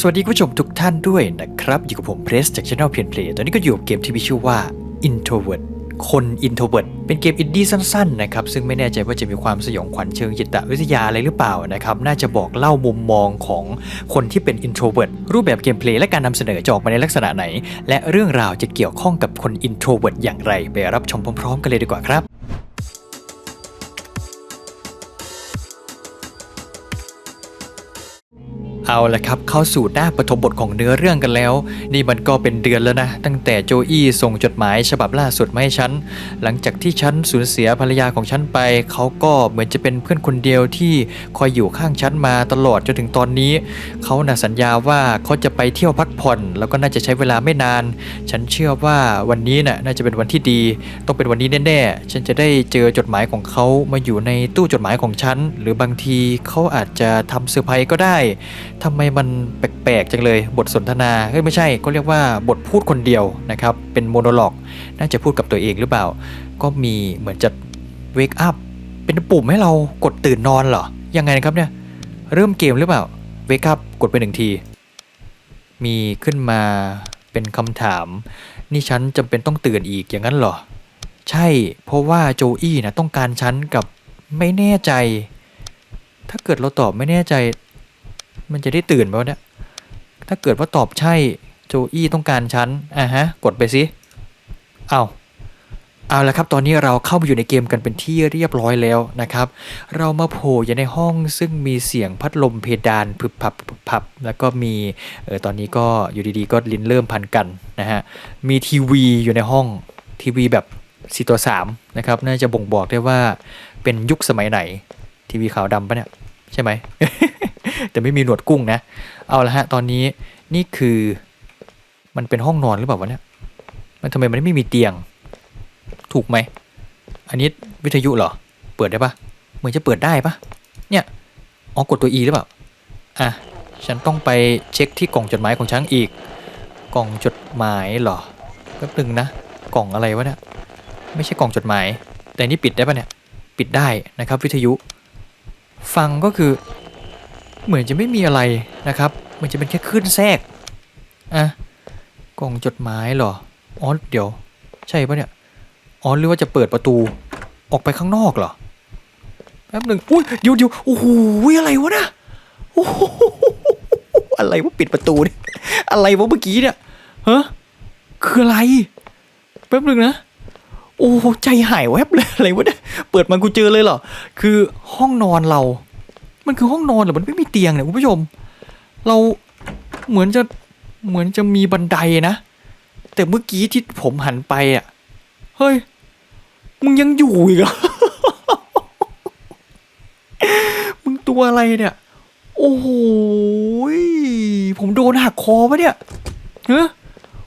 สวัสดีคุณผู้ชมทุกท่านด้วยนะครับ อยู่กับผมเพรสจาก Channel เพียนเพลย์ตอนนี้ก็อยู่กับเกมที่มีชื่อว่า Introvert คน Introvert เป็นเกมอินดี้สั้นๆนะครับ ซึ่งไม่แน่ใจว่าจะมีความสยองขวัญเชิงจิตวิทยาอะไรหรือเปล่านะครับ น่าจะบอกเล่ามุมมองของคนที่เป็น Introvert รูปแบบเกมเพลย์และการนำเสนอจะออกมาในลักษณะไหน และเรื่องราวจะเกี่ยวข้องกับคน Introvert อย่างไร ไปรับชมพร้อมๆ กันเลยดีกว่าครับ เอาละครับเข้าสู่หน้าปฐมบทของเนื้อเรื่องกันแล้ว นี่มันก็เป็นเดือนแล้วนะ ตั้งแต่โจอี้ส่งจดหมายฉบับล่าสุดมาให้ฉัน หลังจากที่ฉันสูญเสียภรรยาของฉันไป เขาก็เหมือนจะเป็นเพื่อนคนเดียวที่คอยอยู่ข้างฉันมาตลอดจนถึงตอนนี้ เขาน่ะสัญญาว่าเขาจะไปเที่ยวพักผ่อน แล้วก็น่าจะใช้เวลาไม่นาน ฉันเชื่อว่าวันนี้น่ะน่าจะเป็นวันที่ดี ต้องเป็นวันนี้แน่ๆฉันจะได้เจอจดหมายของเขามาอยู่ในตู้จดหมายของฉัน หรือบางทีเขาอาจจะทำเซอร์ไพรส์ก็ได้ทำไมมันแปลกๆจังเลยบทสนทนาเฮ้ยไม่ใช่ก็เรียกว่าบทพูดคนเดียวนะครับ เป็นโมโนโลอกน่าจะพูดกับตัวเองหรือเปล่า ก็มีเหมือนจะเวกอัพเป็นปุ่มให้เรากดตื่นนอนเหรอ ยังไงนะครับเนี่ยเริ่มเกมหรือเปล่าเวกอัพกดไปหนึ่งที มีขึ้นมาเป็นคำถาม นี่ฉันจำเป็นต้องตื่นอีกอย่างนั้นเหรอ ใช่เพราะว่าโจอี้นะต้องการฉันกับไม่แน่ใจ ถ้าเกิดเราตอบไม่แน่ใจ มันจะได้ตื่นไหมวะเนี่ย ถ้าเกิดว่าตอบใช่โจอี้ต้องการฉันอะฮะ กดไปสิ เอาเอาละครับ ตอนนี้เราเข้ามาอยู่ในเกมกันเป็นที่เรียบร้อยแล้วนะครับ เรามาโผล่อยู่ในห้องซึ่งมีเสียงพัดลมเพดานพึบพับพึบพับ แล้วก็มีเออตอนนี้ก็อยู่ดีๆ ก็ลิ้นเริ่มพันกันนะฮะ มีทีวีอยู่ในห้องทีวีแบบสีตัวสามนะครับ น่าจะบ่งบอกได้ว่าเป็นยุคสมัยไหน ทีวีขาวดำปะเนี่ย ใช่ไหม แต่ไม่มีหนวดกุ้งนะ เอาละฮะ ตอนนี้นี่คือมันเป็นห้องนอนหรือเปล่าวะเนี่ย มันทำไมมันไม่มีเตียง ถูกไหม อันนี้วิทยุเหรอ เปิดได้ปะเหมือนจะเปิดได้ปะเนี่ย อ๋อ กดตัว E หรือเปล่า อะ ฉันต้องไปเช็คที่กล่องจดหมายของช้างอีก กล่องจดหมายเหรอแป๊บนึงนะ กล่องอะไรวะเนี่ย ไม่ใช่กล่องจดหมาย แต่นี่ปิดได้ปะเนี่ย ปิดได้นะครับ วิทยุ ฟังก็คือ เหมือนจะไม่มีอะไรนะครับมันจะเป็นแค่คลื่นแทรกอะกล่องจดหมายเหรออ๋อเดี๋ยว ใช่ปะเนี่ยอ๋อหรือว่าจะเปิดประตูออกไปข้างนอกเหรอแป๊บหนึ่งอุ้ยเดี๋ยวเดี๋ยวโอ้โหอะไรวะนะโอ้โหอะไรวะปิดประตูเนี่ยอะไรวะเมื่อกี้เนี่ยฮะคืออะไรแป๊บหนึ่งนะโอ้ใจหายแวบเลยอะไรวะเนี่ยเปิดมากูเจอเลยเหรอคือห้องนอนเรา มันคือห้องนอนเหรอมันไม่มีเตียงเนี่ยคุณผู้ชม เราเหมือนจะเหมือนจะมีบันไดนะ แต่เมื่อกี้ที่ผมหันไปอะเฮ้ยมึงยังอยู่อีกเหรอมึงตัวอะไรเนี่ย โอ้โหผมโดนหักคอปะเนี่ยเฮ้ย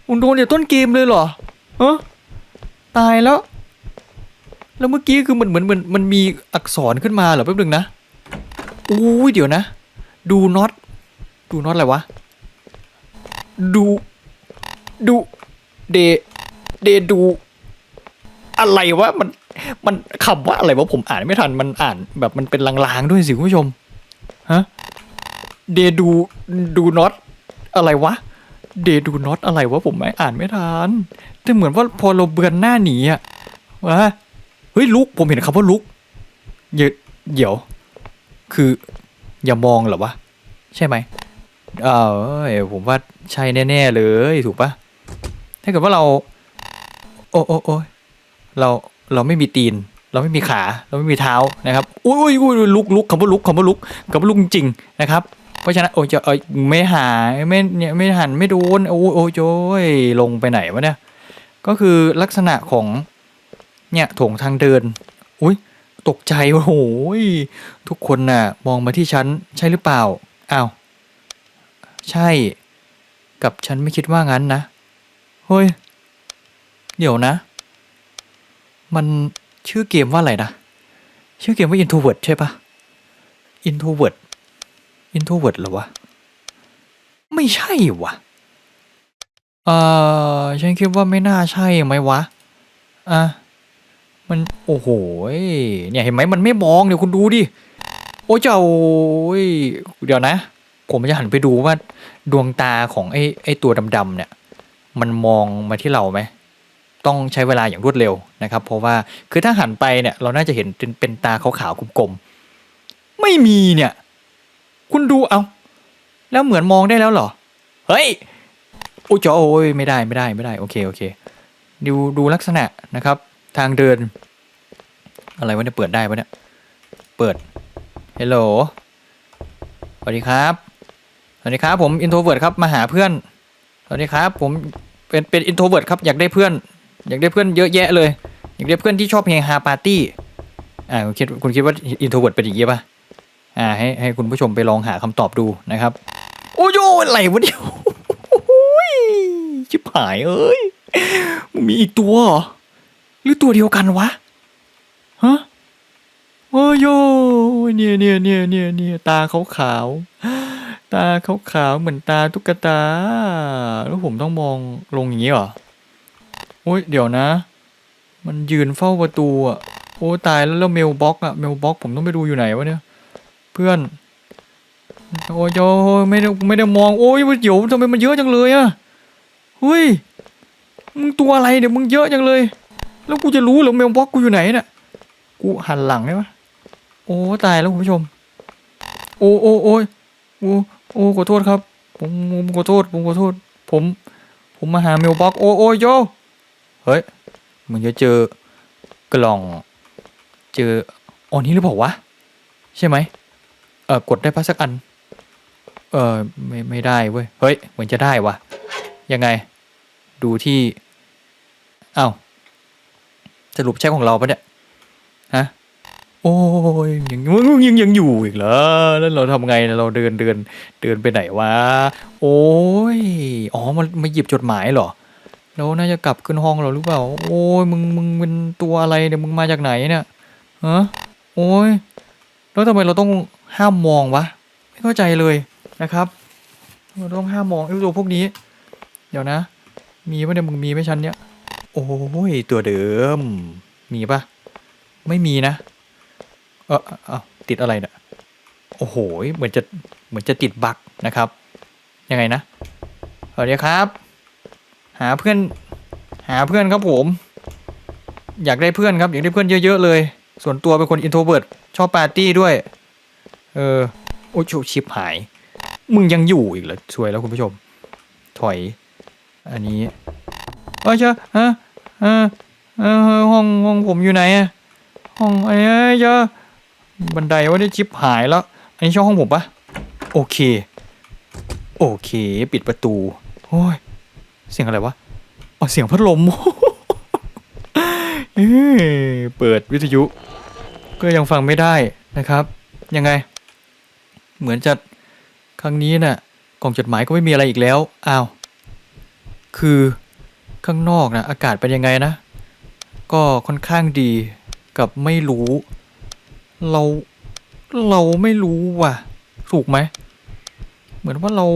ผมโดนเนี่ยต้นเกมเลยเหรอเฮ้ตายแล้ว แล้วเมื่อกี้คือมันเหมือนมันมันมีอักษรขึ้นมาเหรอแป๊บนึงนะ อุ้ยเดี๋ยวนะ ดูน็อต ดูน็อตอะไรวะ ดู ดู เด เดดู อะไรวะ มัน มันคำว่าอะไรวะ ผมอ่านไม่ทัน มันอ่านแบบมันเป็นลางๆด้วยสิคุณผู้ชม ฮะ เดดู ดูน็อต อะไรวะ เดดูน็อตอะไรวะ ผมไม่อ่านไม่ทัน แต่เหมือนว่าพอเราเบือนหน้าหนีอะวะ เฮ้ยลุก ผมเห็นคำว่าลุก เดี๋ยวเดี๋ยว คืออย่ามองเหรอวะ ใช่ไหมเออผมว่าใช่แน่ๆเลยถูกปะถ้าเกิดว่าเรา โอ้โอ้โอ้ยเราเราไม่มีตีน เราไม่มีขา เราไม่มีเท้านะครับอุ้ยอุ้ยอุ้ยลุกลุกคำว่าลุกคำว่าลุกคำว่าลุกจริงนะครับ เพราะฉะนั้นโอ้ยจะเอ้ยไม่หายไม่เนี่ยไม่หันไม่โดนโอ้ยโอ้ยโจ้ยลงไปไหนวะเนี่ยก็คือลักษณะของเนี่ยถงทางเดิน ตกใจโอ้โหยทุกคนน่ะ มองมาที่ฉันใช่หรือเปล่าอ้าวใช่ กับฉันไม่คิดว่างั้นนะเฮ้ยเดี๋ยวนะ มันชื่อเกมว่าอะไรนะ ชื่อเกมว่า introvert ใช่ปะ introvert introvert หรอวะ ไม่ใช่วะเออฉันคิดว่าไม่น่าใช่ไหมวะ อะ มันโอ้โหเนี่ยเห็นไหมมันไม่มองเดี๋ยวคุณดูดิโอ้เจ้าโอ้ยเดี๋ยวนะ ผมจะหันไปดูว่าดวงตาของไอ้ไอ้ตัวดำๆเนี่ย มันมองมาที่เราไหมต้องใช้เวลาอย่างรวดเร็วนะครับ เพราะว่าคือถ้าหันไปเนี่ย เราน่าจะเห็นเป็นตาขาวๆกลมๆไม่มีเนี่ย คุณดูเอา แล้วเหมือนมองได้แล้วเหรอ เฮ้ยโอ้ยจอโอ้ยไม่ได้ไม่ได้ไม่ได้โอเคโอเค ดูดูลักษณะนะครับ ทางเดิน อะไรวะเนี่ยเปิดได้ปะเนี่ย เปิดเฮลโหลสวัสดีครับ สวัสดีครับ ผมอินโทรเวิร์ดครับมาหาเพื่อน สวัสดีครับ ผมเป็นเป็นอินโทรเวิร์ดครับอยากได้เพื่อน อยากได้เพื่อนเยอะแยะเลย อยากได้เพื่อนที่ชอบเฮฮาปาร์ตี้ อ่าคุณคิดคุณคิดว่าอินโทรเวิร์ดเป็นอย่างนี้ป่ะอ่าให้ให้คุณผู้ชมไปลองหาคำตอบดูนะครับ โอ้ยอะไรวะเนี่ยโอ้ยชิบหายเอ้ยมึงมีอีกตัวเหรอ หรือตัวเดียวกันวะฮะโอ้ยโยเนี่ยเนี่ยเนี่ยเนี่ยเนี่ยตาขาวขาวตาขาวขาวเหมือนตาตุ๊กตา แล้วผมต้องมองลงอย่างนี้เหรอโอ้ยเดี๋ยวนะ มันยืนเฝ้าประตูอะโอ้ตายแล้วแล้วเมลบ็อกอะเมลบ็อกผมต้องไปดูอยู่ไหนวะเนี่ยเพื่อนโอ้ยโยไม่ได้ไม่ได้มองโอ้ยเดี๋ยวทำไมมันเยอะจังเลยอะเฮ้ยมึงตัวอะไรเดี๋ยวมึงเยอะจังเลย แล้วกูจะรู้หรอเมลบ็อกกูอยู่ไหนเน่ะกูหันหลังได้ปะโอ้ตายแล้วคุณผู้ชม โอ้โอ้โอ้ยโอ้โอ้ขอโทษครับ ผมผมขอโทษ ผมขอโทษ ผม ผมมาหาเมลบ็อกโอ้โอ้โยเฮ้ยมึงจะเจอกล่อง เจออ๋อนี่หรือเปล่าวะใช่ไหมเออกดได้ปะสักอัน เออไม่ไม่ได้เว้ยเฮ้ยเหมือนจะได้วะยังไง ดูที่อ้าว รุปใช่ของเราปะเนี่ย ฮะ โอ้ยยังยังยังยังอยู่อีกเหรอ แล้วเราทำไงเราเดินเดินเดินไปไหนวะ โอ้ย อ๋อ มันมาหยิบจดหมายเหรอ แล้วน่าจะกลับขึ้นห้องเราหรือเปล่า โอ้ย มึงมึงเป็นตัวอะไรเนี่ย มึงมาจากไหนเนี่ยฮะโอ้ย แล้วทำไมเราต้องห้ามมองวะ ไม่เข้าใจเลยนะครับเราต้องห้ามมองไอ้ตัวพวกนี้ เดี๋ยวนะ มีปะเนี่ยมึงมีไหมชั้นเนี้ย โอ้ย ตัวเดิม มีปะไม่มีนะ เออเออติดอะไรเนี่ยโอ้โห เหมือนจะเหมือนจะติดบั๊กนะครับ ยังไงนะสวัสดีครับ หาเพื่อน หาเพื่อนครับผม อยากได้เพื่อนครับ อยากได้เพื่อนเยอะๆเลย ส่วนตัวเป็นคนอินโทรเวิร์ดชอบปาร์ตี้ด้วย เออ โอ้ยชิบหาย มึงยังอยู่อีกเหรอสวยแล้วคุณผู้ชม ถอย อันนี้ เออเจ้าฮะเออเออห้องห้องผมอยู่ไหนอะห้องไอ้เจ้าบันไดว่าได้ชิปหายแล้ว อันนี้ช่องห้องผมปะโอเค โอเค ปิดประตูโอ้ยเสียงอะไรวะอ๋อเสียงพัดลมเอ้เปิดวิทยุ ก็ยังฟังไม่ได้นะครับ ยังไง เหมือนจะครั้งนี้น่ะกล่องจดหมายก็ไม่มีอะไรอีกแล้วอ้าวคือ ข้างนอกนะอากาศเป็นยังไงนะ ก็ค่อนข้างดีกับไม่รู้ เราเราไม่รู้ว่ะ ถูกไหม เหมือนว่าเรา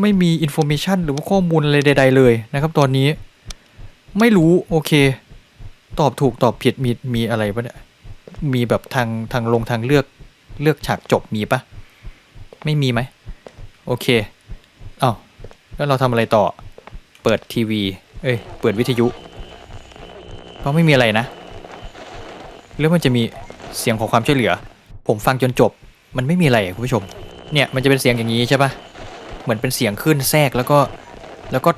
ไม่มีอินโฟเมชันหรือว่าข้อมูลอะไรใด ๆ เลยนะครับ ตอนนี้ ไม่รู้โอเค ตอบถูกตอบผิดมีมีอะไรปะเนี่ยมีแบบทางทางลงทางเลือกเลือกฉากจบมีปะไม่มีไหมโอเค เอ้าแล้วเราทำอะไรต่อ เปิดทีวี เอ้ย เปิดวิทยุก็ไม่มีอะไรนะหรือมันจะมีเสียงของความช่วยเหลือ ผมฟังจนจบ มันไม่มีอะไรคุณผู้ชม เนี่ยมันจะเป็นเสียงอย่างนี้ใช่ปะเหมือนเป็นเสียงขึ้นแทรกแล้วก็แล้วก็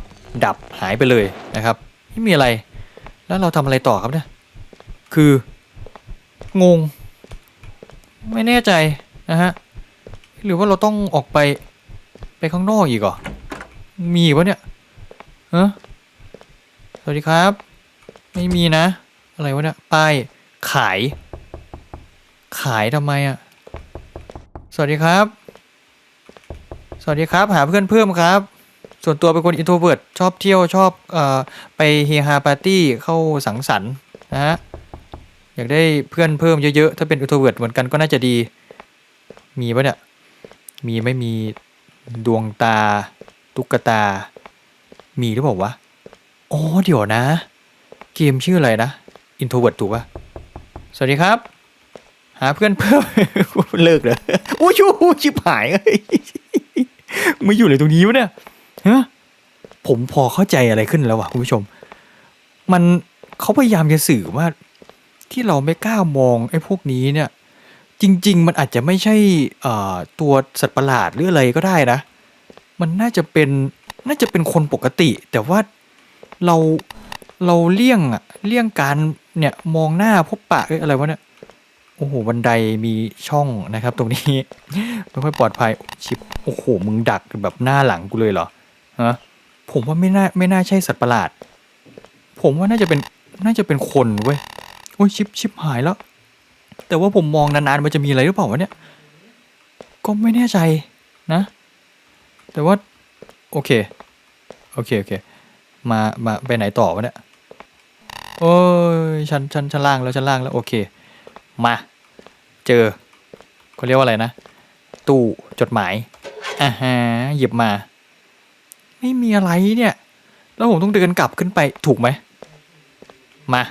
ดับหายไปเลยนะครับ ไม่มีอะไร แล้วเราทำอะไรต่อครับเนี่ย คืองง ไม่แน่ใจนะฮะ หรือว่าเราต้องออกไปไปข้างนอกอีกเหรอมีอีกปะเนี่ยฮะ วัสดีครับ ไม่มีนะ อะไรวะเนี่ยป้ายขาย ขายทำไมอะสวัสดีครับ สวัสดีครับ หาเพื่อนเพิ่มครับ ส่วนตัวเป็นคนอินโทรเวิร์ดชอบเที่ยวชอบเอ่อไปเฮฮาปาร์ตี้เข้าสังสรรค์นะฮะอยากได้เพื่อนเพิ่มเยอะๆ ถ้าเป็นอินโทรเวิร์ดเหมือนกันก็น่าจะดี มีปะเนี่ย มีไม่มีดวงตา ตุ๊กตา มีหรือเปล่าวะ โอ๋อเดี๋ยวนะ เกมชื่ออะไรนะ Introvert ถูกปะสวัสดีครับ หาเพื่อนเพิ่ม เลิกเลยโอ้ยชิบหายเอ้ยมาอยู่เลยตรงนี้วะเนี่ยฮะผมพอเข้าใจอะไรขึ้นแล้ววะคุณผู้ชม มันเขาพยายามจะสื่อว่า ที่เราไม่กล้ามองไอ้พวกนี้เนี่ย จริง ๆ มันอาจจะไม่ใช่ตัวสัตว์ประหลาดหรืออะไรก็ได้นะ มันน่าจะเป็นน่าจะเป็นคนปกติ แต่ว่า เราเราเลี่ยงอะเลี่ยงการเนี่ยมองหน้าพบปะเอ้ยอะไรวะเนี่ยโอ้โหบันไดมีช่องนะครับ ตรงนี้ ไม่ค่อยปลอดภัยชิบโอ้โหมึงดักแบบหน้าหลังกูเลยเหรอฮะผมว่าไม่น่าไม่น่าใช่สัตว์ประหลาด ผมว่าน่าจะเป็นน่าจะเป็นคนเว้ยโอ้ยชิบชิบหายแล้ว แต่ว่าผมมองนานๆมันจะมีอะไรหรือเปล่าวะเนี่ย ก็ไม่แน่ใจนะ แต่ว่าโอเคโอเคโอเค มามาไปไหนต่อวะเนี่ยโอ้ยชั้นชั้นชั้นล่างแล้วชั้นล่างแล้วโอเค มาเจอเขาเรียกว่าอะไรนะ ตู้จดหมายอ่าฮะหยิบมา ไม่มีอะไรเนี่ย แล้วผมต้องเดินกลับขึ้นไปถูกไหมมา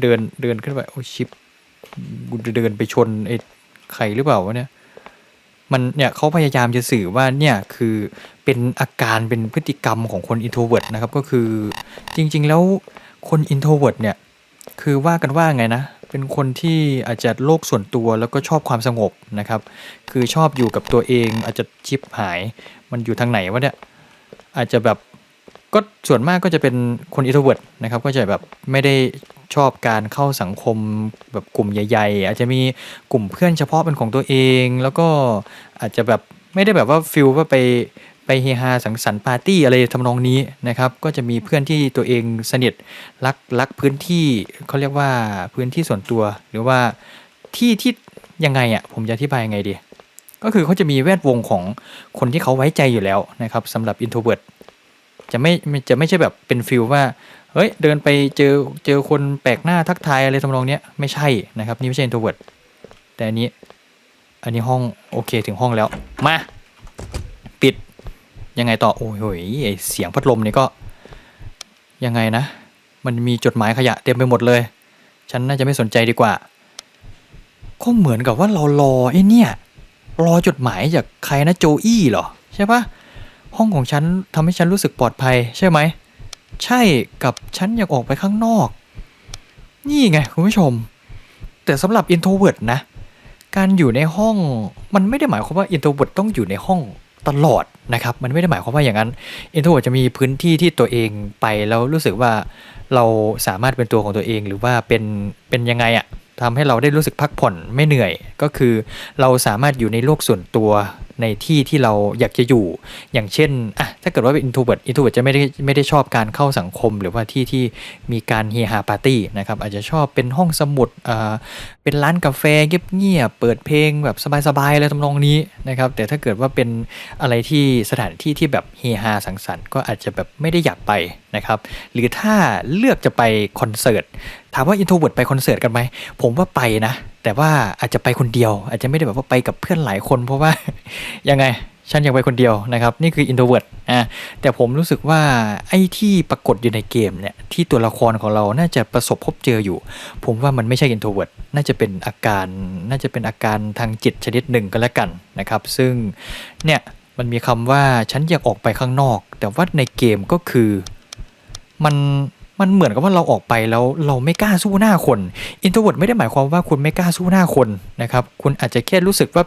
เดินเดินขึ้นไปโอ้ชิปกูจะเดินไปชนไอ้ไข่หรือเปล่าวะเนี่ยมันเนี่ยเขาพยายามจะสื่อว่าเนี่ยคือ เป็นอาการเป็นพฤติกรรมของคน introvert นะครับ ก็คือจริง ๆ แล้วคน introvert เนี่ย คือว่ากันว่าไงนะ เป็นคนที่อาจจะโลกส่วนตัวแล้วก็ชอบความสงบนะครับ คือชอบอยู่กับตัวเองอาจจะชิปหาย มันอยู่ทางไหนวะเนี่ย อาจจะแบบก็ส่วนมากก็จะเป็นคน introvert นะครับก็จะแบบไม่ได้ชอบการเข้าสังคมแบบกลุ่มใหญ่ ๆ อาจจะมีกลุ่มเพื่อนเฉพาะเป็นของตัวเอง แล้วก็อาจจะแบบไม่ได้แบบว่าฟิลว่าไป ไปเฮฮาสังสรรค์ปาร์ตี้อะไรทำนองนี้นะครับ ก็จะมีเพื่อนที่ตัวเองสนิทรักรักพื้นที่เขาเรียกว่าพื้นที่ส่วนตัว หรือว่าที่ที่ยังไงอะ่ะผมจะอธิบายยังไงดี ก็คือเขาจะมีแวดวงของคนที่เขาไว้ใจอยู่แล้วนะครับสำหรับ introvert จะไม่ไม่จะไม่ใช่แบบเป็นฟิลว่าเฮ้ยเดินไปเจอเจอคนแปลกหน้าทักทายอะไรทำนองเนี้ยไม่ใช่นะครับนี่ไม่ใช่ introvert แต่อันนี้อันนี้ห้องโอเคถึงห้องแล้วมา ปิด ยังไงต่อโอ้ยโหไอเสียงพัดลมนี่ก็ ยังไงนะ มันมีจดหมายขยะเต็มไปหมดเลย ฉันน่าจะไม่สนใจดีกว่า ก็เหมือนกับว่าเรารอไอ้เนี่ย รอจดหมายจากใครนะโจอี้เหรอ ใช่ปะห้องของฉันทำให้ฉันรู้สึกปลอดภัยใช่ไหม ใช่กับฉันอยากออกไปข้างนอก นี่ไงคุณผู้ชม แต่สำหรับ introvert นะ การอยู่ในห้องมันไม่ได้หมายความว่า introvert ต้องอยู่ในห้อง ตลอดนะครับ มันไม่ได้หมายความว่าอย่างนั้น introvert จะมีพื้นที่ที่ตัวเองไปแล้วรู้สึกว่าเราสามารถเป็นตัวของตัวเองหรือว่าเป็นเป็นยังไงอะทำให้เราได้รู้สึกพักผ่อนไม่เหนื่อย ก็คือเราสามารถอยู่ในโลกส่วนตัว ในที่ที่เราอยากจะอยู่ อย่างเช่นอะถ้าเกิดว่าเป็น introvert introvert จะไม่ได้ไม่ได้ชอบการเข้าสังคม หรือว่าที่ที่มีการเฮฮาปาร์ตี้นะครับอาจจะชอบเป็นห้องสมุดอ่าเป็นร้านกาแฟเงียบๆเปิดเพลงแบบสบายๆอะไรทำนองนี้นะครับแต่ถ้าเกิดว่าเป็นอะไรที่สถานที่ที่แบบเฮฮาสังสรรค์ก็อาจจะแบบไม่ได้อยากไปนะครับหรือถ้าเลือกจะไปคอนเสิร์ตถามว่า introvert ไปคอนเสิร์ตกันไหมผมว่าไปนะ แต่ว่าอาจจะไปคนเดียว อาจจะไม่ได้แบบว่าไปกับเพื่อนหลายคน เพราะว่ายังไงฉันอยากไปคนเดียวนะครับ นี่คือ introvert อะแต่ผมรู้สึกว่าไอ้ที่ปรากฏอยู่ในเกมเนี่ยที่ตัวละครของเราน่าจะประสบพบเจออยู่ ผมว่ามันไม่ใช่ introvert น่าจะเป็นอาการน่าจะเป็นอาการทางจิตชนิดหนึ่งก็แล้วกันนะครับ ซึ่งเนี่ยมันมีคำว่าฉันอยากออกไปข้างนอก แต่ว่าในเกมก็คือมัน มันเหมือนกับว่าเราออกไปแล้วเราไม่กล้าสู้หน้าคนอินโทรเวิร์ดไม่ได้หมายความว่าคุณไม่กล้าสู้หน้าคนนะครับคุณอาจจะแค่รู้สึกว่า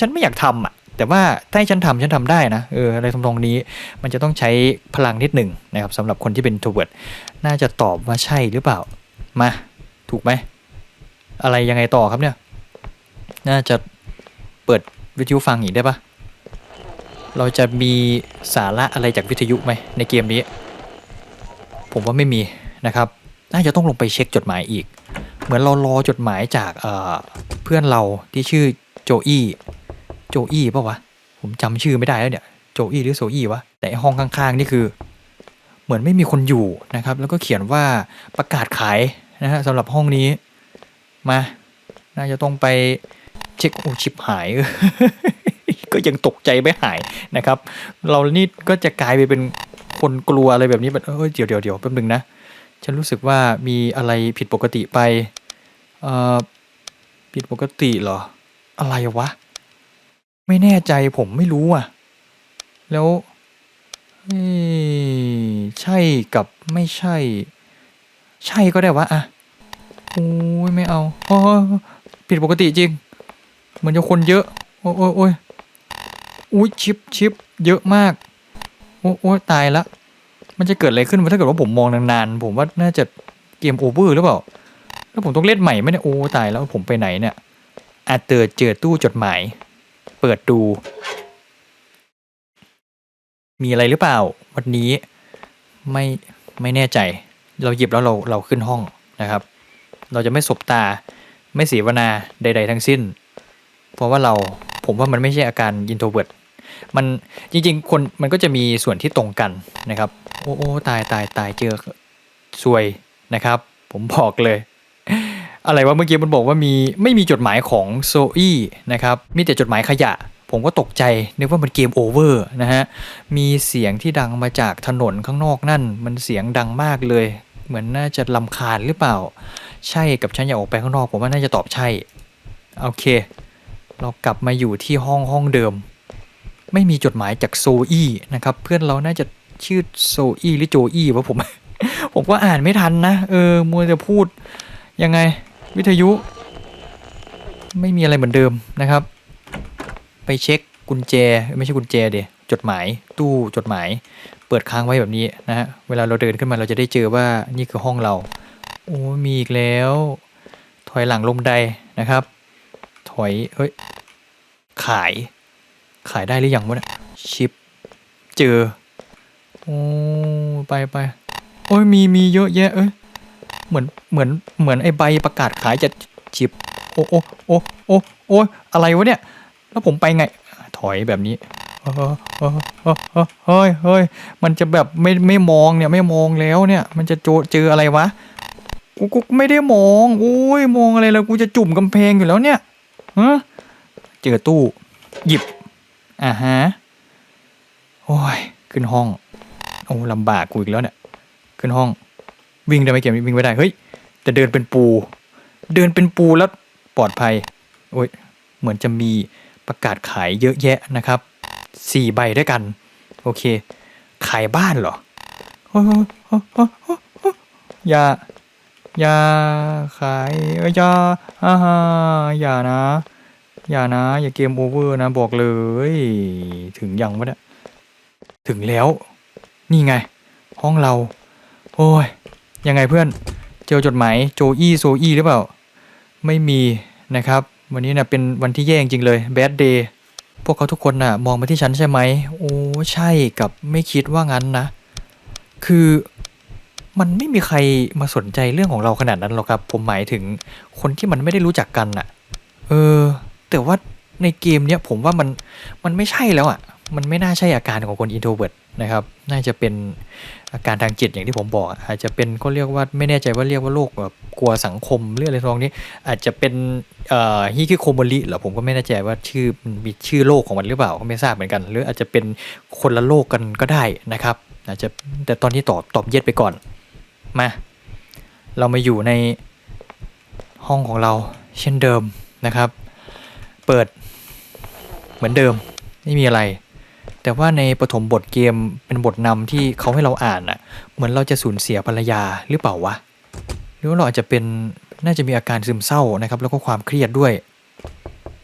ฉันไม่อยากทำอะแต่ว่าถ้าให้ฉันทำฉันทำได้นะเอออะไรทำนองนี้มันจะต้องใช้พลังนิดหนึ่งนะครับสำหรับคนที่เป็นอินโทรเวิร์ดน่าจะตอบว่าใช่หรือเปล่ามาถูกไหมอะไรยังไงต่อครับเนี่ย น่าจะเปิดวิทยุฟังอีกได้ปะเราจะมีสาระอะไรจากวิทยุไหมในเกมนี้ ผมว่าไม่มีนะครับ น่าจะต้องลงไปเช็คจดหมายอีก เหมือนเรารอจดหมายจากเเพื่อนเราที่ชื่อโจอี้โจอี้ป่าวะผมจำชื่อไม่ได้แล้วเนี่ยโจอี้หรือโซอี้วะแต่ห้องข้างๆนี่คือ เหมือนไม่มีคนอยู่นะครับ แล้วก็เขียนว่าประกาศขายนะฮะสำหรับห้องนี้มา น่าจะต้องไปเช็คโอ้ชิปหาย ก็ยังตกใจไม่หายนะครับ เรานี่ก็จะกลายไปเป็น คนกลัวอะไรแบบนี้แบบเออเดี๋ยวเดี๋ยวเดี๋ยวแป๊บนึงนะ ฉันรู้สึกว่ามีอะไรผิดปกติไปเอ่อผิดปกติเหรอ อะไรวะ ไม่แน่ใจผมไม่รู้อะ แล้วใช่กับไม่ใช่ ใช่ก็ได้วะอะโอ้ยไม่เอาอ๋อผิดปกติจริง เหมือนจะคนเยอะ โอ้ยโอ้ยโอ้ยอุ้ยชิปชิปเยอะมาก โอ้ตายละ มันจะเกิดอะไรขึ้นถ้าเกิดว่าผมมองนานๆ ผมว่าน่าจะเกมโอเวอร์หรือเปล่า แล้วผมต้องเล่นใหม่ไหมเนี่ย โอ้ตายแล้วผมไปไหนเนี่ยอาเตอร์เจอตู้จดหมาย เปิดดู มีอะไรหรือเปล่า วันนี้ไม่ไม่แน่ใจ เราหยิบแล้วเราเราขึ้นห้องนะครับ เราจะไม่สบตาไม่เสียวนาใด ๆ ทั้งสิ้น เพราะว่าเราผมว่ามันไม่ใช่อาการอินโทรเวิร์ด มันจริง ๆ คนมันก็จะมีส่วนที่ตรงกันนะครับ โอ้โอตายตายตายเจอซวยนะครับ ผมบอกเลย อะไรวะเมื่อกี้มันบอกว่ามีไม่มีจดหมายของโซอี้นะครับ มีแต่จดหมายขยะ ผมก็ตกใจนึกว่ามันเกมโอเวอร์นะฮะ มีเสียงที่ดังมาจากถนนข้างนอกนั่น มันเสียงดังมากเลย เหมือนน่าจะลำคาญหรือเปล่า ใช่กับฉันอยากออกไปข้างนอก ผมว่าน่าจะตอบใช่ โอเค เรากลับมาอยู่ที่ห้องห้องเดิม ไม่มีจดหมายจากโซอี้นะครับ เพื่อนเราน่าจะชื่อโซอี้หรือโจอี้วะผม ผมก็อ่านไม่ทันนะ เออ มัวจะพูดยังไง วิทยุ ไม่มีอะไรเหมือนเดิมนะครับ ไปเช็คกุญแจ ไม่ใช่กุญแจเดียจดหมายตู้จดหมาย เปิดค้างไว้แบบนี้นะฮะเวลาเราเดินขึ้นมาเราจะได้เจอว่านี่คือห้องเรา โอ้มีอีกแล้ว ถอยหลังลงไดนะครับ ถอยเฮ้ยขาย ขายได้หรือยังวะเนี่ยชิป เจอ โอ้ไปไปโอ้ยมีมีเยอะแยะ เอ้ยเหมือนเหมือนเหมือนไอ้ใบประกาศขายจะชิป โอ้โอ้โอ้โอ้โอ้อะไรวะเนี่ย แล้วผมไปไง ถอยแบบนี้เออเออเออเออเฮ้ยเฮ้ยมันจะแบบไม่ไม่มองเนี่ยไม่มองแล้วเนี่ย มันจะโจเจออะไรวะกูกูไม่ได้มองโอ้ยมองอะไรแล้วกูจะจุ่มกำแพงอยู่แล้วเนี่ยฮะเจอตู้ หยิบ อ่าฮะ โอ้ย ขึ้นห้อง โอ้ลำบากกูอีกแล้วเนี่ย ขึ้นห้อง วิ่งได้ไหมเกมวิ่งไม่ได้ เฮ้ย แต่เดินเป็นปู เดินเป็นปูแล้วปลอดภัย โอ้ย เหมือนจะมีประกาศขายเยอะแยะนะครับสี่ใบด้วยกัน โอเค ขายบ้านเหรอโอ้ยอย่า อย่าขายอยอย่าอ่าฮะอย่านะ อย่านะ อย่าเกมโอเวอร์นะบอกเลย ถึงยังวะเนี่ยถึงแล้ว นี่ไง ห้องเรา โอ้ย ยังไงเพื่อน เจอจดหมายโจอี้โซอี้หรือเปล่า ไม่มีนะครับ วันนี้นะเป็นวันที่แย่จริงเลยแบดเดย์พวกเขาทุกคนน่ะ มองมาที่ฉันใช่ไหม โอ้ใช่กับไม่คิดว่างั้นนะ คือมันไม่มีใครมาสนใจเรื่องของเราขนาดนั้นหรอกครับ ผมหมายถึงคนที่มันไม่ได้รู้จักกันน่ะ เออ แต่ว่าในเกมเนี้ยผมว่ามันมันไม่ใช่แล้วอะ มันไม่น่าใช่อาการของคนอินโทรเวิร์ดนะครับ น่าจะเป็นอาการทางจิตอย่างที่ผมบอก อาจจะเป็นก็เรียกว่าไม่แน่ใจว่าเรียกว่าโรคแบบกลัวสังคมหรืออะไรทำนองนี้ อาจจะเป็นฮิคิโคโมริเหรอผมก็ไม่แน่ใจว่าชื่อมีชื่อโรคของมันหรือเปล่าก็ไม่ทราบเหมือนกัน หรืออาจจะเป็นคนละโรคกันก็ได้นะครับ อาจจะแต่ตอนนี้ตอบตอบเย็ดไปก่อนมาเรามาอยู่ในห้องของเราเช่นเดิมนะครับ เปิด เหมือนเดิมไม่มีอะไร แต่ว่าในปฐมบทเกมเป็นบทนำที่เขาให้เราอ่านอะ เหมือนเราจะสูญเสียภรรยาหรือเปล่าวะหรือว่าเราอาจจะเป็นน่าจะมีอาการซึมเศร้านะครับ แล้วก็ความเครียดด้วย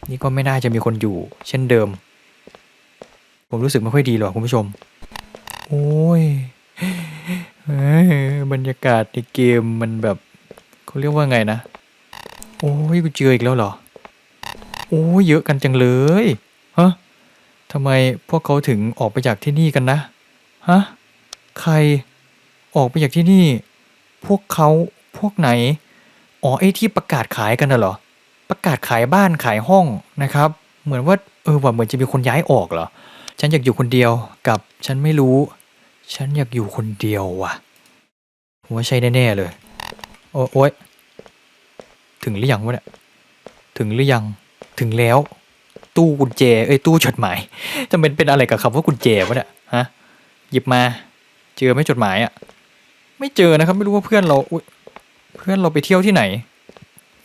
นี่ก็ไม่น่าจะมีคนอยู่ เช่นเดิม ผมรู้สึกไม่ค่อยดีหรอกคุณผู้ชม โอ้ยเอ้ยบรรยากาศในเกมมันแบบเขาเรียกว่าไงนะ โอ้ยกูเจออีกแล้วเหรอ โอ้เยอะกันจังเลยฮะทำไมพวกเขาถึงออกไปจากที่นี่กันนะฮะใครออกไปจากที่นี่ พวกเขาพวกไหนอ๋อไอ้ที่ประกาศขายกันน่ะเหรอ ประกาศขายบ้านขายห้องนะครับ เหมือนว่าเออว่าเหมือนจะมีคนย้ายออกเหรอฉันอยากอยู่คนเดียวกับฉันไม่รู้ ฉันอยากอยู่คนเดียวว่ะผมว่าใช่แน่ๆเลย โอ้โอ๊ยถึงหรือยังวะเนี่ยถึงหรือยัง ถึงแล้ว ตู้กุญแจเอ้ยตู้จดหมายจะเป็นเป็นอะไรกับคำว่ากุญแจวะเนี่ยฮะหยิบมาเจอไหมจดหมายอะ่ะ ไม่เจอนะครับ ไม่รู้ว่าเพื่อนเราเพื่อนเราไปเที่ยวที่ไหน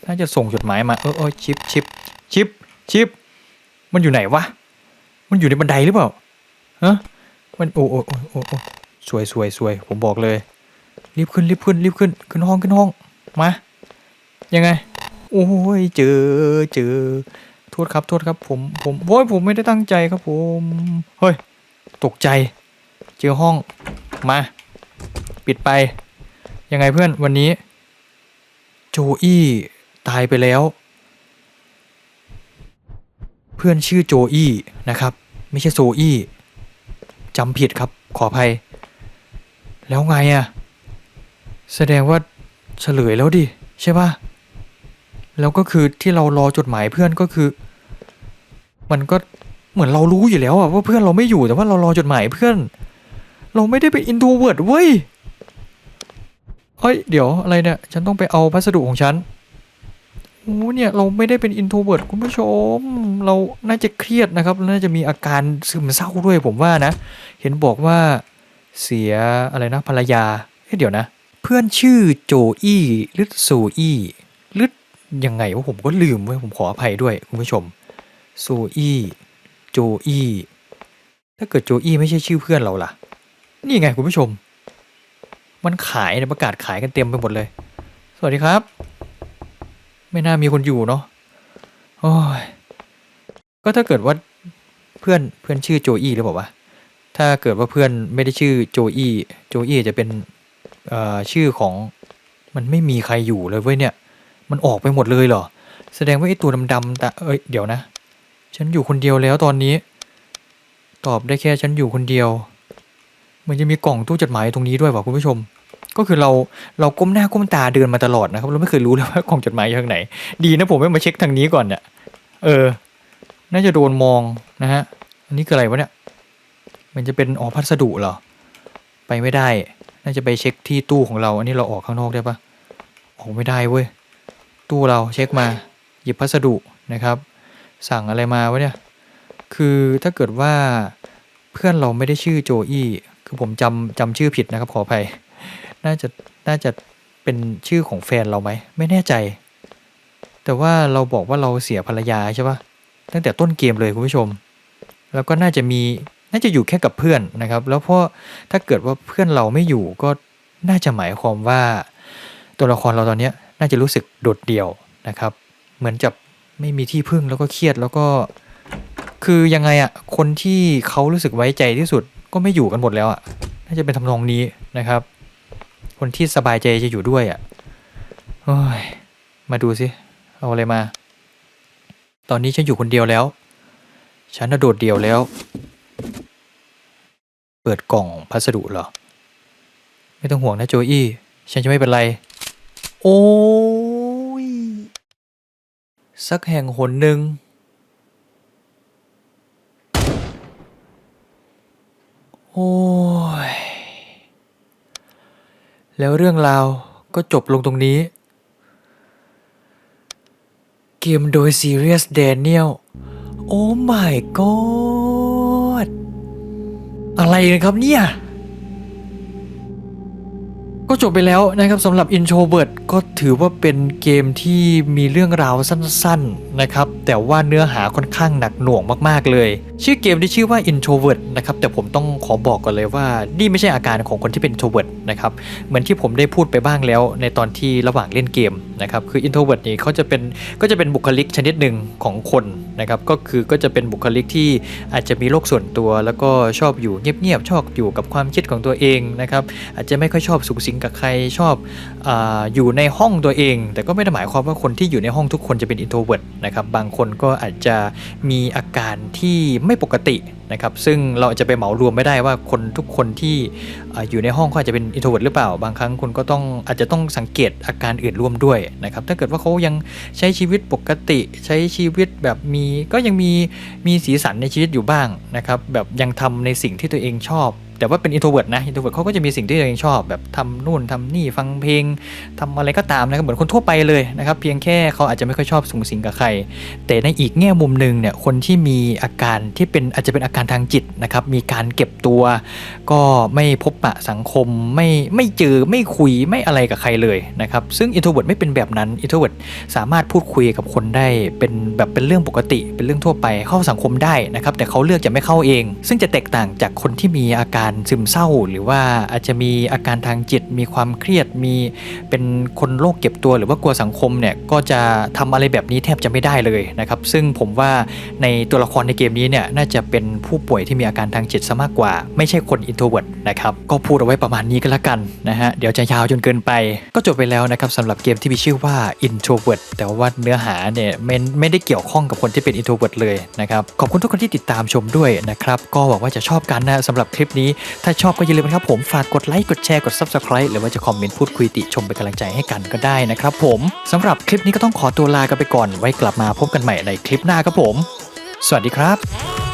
น่าจะส่งจดหมายมาเออเออชิปชิปชิปชิปมันอยู่ไหนวะมันอยู่ในบันไดหรือเปล่าฮะมันโอ้โอ้โอ้โอ้โอ้สวยสวยสวยผมบอกเลย รีบขึ้นรีบขึ้นรีบขึ้นขึ้นห้องขึ้นห้องมายังไง โอ้ยเจอเจอโทษครับโทษครับ ผมผมโอ้ยผมไม่ได้ตั้งใจครับผมเฮ้ยตกใจ เจอห้องมา ปิดไป ยังไงเพื่อนวันนี้ โจอี้ตายไปแล้ว เพื่อนชื่อโจอี้นะครับ ไม่ใช่โซอี้จำผิดครับขออภัย แล้วไงอะ่ะ แสดงว่าเฉลยแล้วดิ ใช่ปะ แล้วก็คือที่เรารอจดหมายเพื่อนก็คือ มันก็เหมือนเรารู้อยู่แล้วอะว่าเพื่อนเราไม่อยู่แต่ว่าเรารอจดหมายเพื่อน เราไม่ได้เป็นอินโทรเวิร์ดเว้ยเฮ้ยเดี๋ยวอะไรเนี่ย ฉันต้องไปเอาพัสดุของฉันโอ้เนี่ยเราไม่ได้เป็นอินโทรเวิร์ดคุณผู้ชม เราน่าจะเครียดนะครับน่าจะมีอาการซึมเศร้าด้วยผมว่านะ เห็นบอกว่าเสียอะไรนะภรรยาเอ้ยเดี๋ยวนะ เพื่อนชื่อโจอี้หรือโซอี้หรือ ยังไงว่าผมก็ลืมเว้ยผมขออภัยด้วยคุณผู้ชมโซอี้โจอี้ถ้าเกิดโจอี้ไม่ใช่ชื่อเพื่อนเราล่ะ นี่ไงคุณผู้ชม มันขายเนี่ยประกาศขายกันเต็มไปหมดเลย สวัสดีครับ ไม่น่ามีคนอยู่เนาะโอ้ยก็ถ้าเกิดว่าเพื่อนเพื่อนชื่อโจอี้หรือเปล่าวะถ้าเกิดว่าเพื่อนไม่ได้ชื่อโจอี้โจอี้จะเป็นอ่อชื่อของมันไม่มีใครอยู่เลยเว้ยเนี่ย มันออกไปหมดเลยเหรอ แสดงว่าไอ้ตัวดำๆแต่เอ้ยเดี๋ยวนะ ฉันอยู่คนเดียวแล้วตอนนี้ ตอบได้แค่ฉันอยู่คนเดียว มันจะมีกล่องตู้จดหมายตรงนี้ด้วยว่ะคุณผู้ชม ก็คือเราเราก้มหน้าก้มตาเดินมาตลอดนะครับ เราไม่เคยรู้เลยว่ากล่องจดหมายอยู่ทางไหน ดีนะผมไม่มาเช็คทางนี้ก่อนเนี่ยเออ น่าจะโดนมองนะฮะ อันนี้คืออะไรวะเนี่ย มันจะเป็นอ๋อพัสดุเหรอ ไปไม่ได้ น่าจะไปเช็คที่ตู้ของเรา อันนี้เราออกข้างนอกได้ปะออกไม่ได้เว้ย ตู้เราเช็คมา หยิบพัสดุนะครับ สั่งอะไรมาวะเนี่ย คือถ้าเกิดว่าเพื่อนเราไม่ได้ชื่อโจอี้คือผมจำจำชื่อผิดนะครับขออภัย น่าจะน่าจะเป็นชื่อของแฟนเราไหม ไม่แน่ใจ แต่ว่าเราบอกว่าเราเสียภรรยาใช่ปะตั้งแต่ต้นเกมเลยคุณผู้ชม แล้วก็น่าจะมีน่าจะอยู่แค่กับเพื่อนนะครับ แล้วเพราะถ้าเกิดว่าเพื่อนเราไม่อยู่ก็น่าจะหมายความว่าตัวละครเราตอนเนี้ย น่าจะรู้สึกโดดเดี่ยวนะครับ เหมือนจะไม่มีที่พึ่งแล้วก็เครียดแล้วก็ คือยังไงอะคนที่เขารู้สึกไว้ใจที่สุดก็ไม่อยู่กันหมดแล้วอะน่าจะเป็นทำนองนี้นะครับ คนที่สบายใจจะอยู่ด้วยอะโอ้ยมาดูสิเอาอะไรมา ตอนนี้ฉันอยู่คนเดียวแล้ว ฉันน่ะโดดเดี่ยวแล้ว เปิดกล่องพัสดุเหรอ ไม่ต้องห่วงนะโจอี้ ฉันจะไม่เป็นไร โอ้ย สักแห่งหนหนึ่งโอ้ย แล้วเรื่องราวก็จบลงตรงนี้ เกมโดย Serious Daniel โอ้ my god อะไรกันครับเนี่ย ก็จบไปแล้วนะครับสำหรับ Introvert ก็ถือว่าเป็นเกมที่มีเรื่องราวสั้น ๆนะครับแต่ว่าเนื้อหาค่อนข้างหนักหน่วงมากๆเลย ชื่อเกมที่ชื่อว่า Introvert นะครับแต่ผมต้องขอบอกก่อนเลยว่า นี่ไม่ใช่อาการของคนที่เป็น Introvert นะครับเหมือนที่ผมได้พูดไปบ้างแล้วในตอนที่ระหว่างเล่นเกมนะครับคือ Introvert นี่เขาจะเป็นก็จะเป็นบุคลิกชนิดหนึ่งของคนนะครับก็คือก็จะเป็นบุคลิกที่อาจจะมีโลกส่วนตัว แล้วก็ชอบอยู่เงียบๆชอบอยู่กับความคิดของตัวเองนะครับอาจจะไม่ค่อยชอบสุขสิงกับใครชอบออยู่ในห้องตัวเอง แต่ก็ไม่ได้หมายความว่าคนที่อยู่ในห้องทุกคนจะเป็น introvert นะครับบางคนก็อาจจะมีอาการที่ไม่ปกตินะครับซึ่งเราอาจจะไปเหมารวมไม่ได้ว่าคนทุกคนที่อยู่ในห้องเขาอาจจะเป็น introvert หรือเปล่า บางครั้งคุณก็ต้องอาจจะต้องสังเกตอาการอื่นร่วมด้วยนะครับถ้าเกิดว่าเขายังใช้ชีวิตปกติ ใช้ชีวิตแบบมีก็ยังมีมีสีสันในชีวิตอยู่บ้างนะครับแบบยังทำในสิ่งที่ตัวเองชอบ แต่ว่าเป็น introvert นะ introvert เขาก็จะมีสิ่งที่ตัวเองชอบ แบบทำนู่นทำนี่ฟังเพลงทำอะไรก็ตามนะครับเหมือนคนทั่วไปเลยนะครับเพียงแค่เขาอาจจะไม่ค่อยชอบสูงสิงกับใคร แต่ในอีกแง่มุมหนึ่งเนี่ยคนที่มีอาการที่เป็นอาจจะเป็นอาการทางจิตนะครับมีการเก็บตัว ก็ไม่พบปะสังคมไม่ไม่เจอไม่คุยไม่อะไรกับใครเลยนะครับซึ่ง introvert ไม่เป็นแบบนั้น introvert สามารถพูดคุยกับคนได้เป็นแบบเป็นเรื่องปกติ เป็นเรื่องทั่วไปเข้าสังคมได้นะครับแต่เขาเลือกจะไม่เข้าเอง ซึ่งจะแตกต่างจากคนที่มีอาการซึมเศร้า หรือว่าอาจจะมีอาการทางจิต มีความเครียดมีเป็นคนโรคเก็บตัว หรือว่ากลัวสังคมเนี่ยก็จะทำอะไรแบบนี้แทบจะไม่ได้เลยนะครับ ซึ่งผมว่าในตัวละครในเกมนี้เนี่ยน่าจะเป็นผู้ป่วยที่มีอาการทางจิตซะมากกว่า ไม่ใช่คน introvert นะครับก็พูดเอาไว้ประมาณนี้ก็แล้วกันนะฮะเดี๋ยวจะยาวจนเกินไป ก็จบไปแล้วนะครับสำหรับเกมที่มีชื่อว่า introvert แต่ว่าเนื้อหาเนี่ยไม่ไม่ได้เกี่ยวข้องกับคนที่เป็น introvert เลยนะครับขอบคุณทุกคนที่ติดตามชมด้วยนะครับก็หวังว่าจะชอบกันนะสำหรับคลิปนี้ถ้าชอบก็อย่าลืมนะครับผมฝากกดไลค์กดแชร์กด subscribe หรือว่าจะคอมเมนต์พูดคุยติชมเป็นกำลังใจให้กันก็ได้นะครับผมสำหรับคลิปนี้ก็ต้องขอตัวลากันไปก่อน ไว้กลับมาพบกันใหม่ในคลิปหน้าครับผม สวัสดีครับ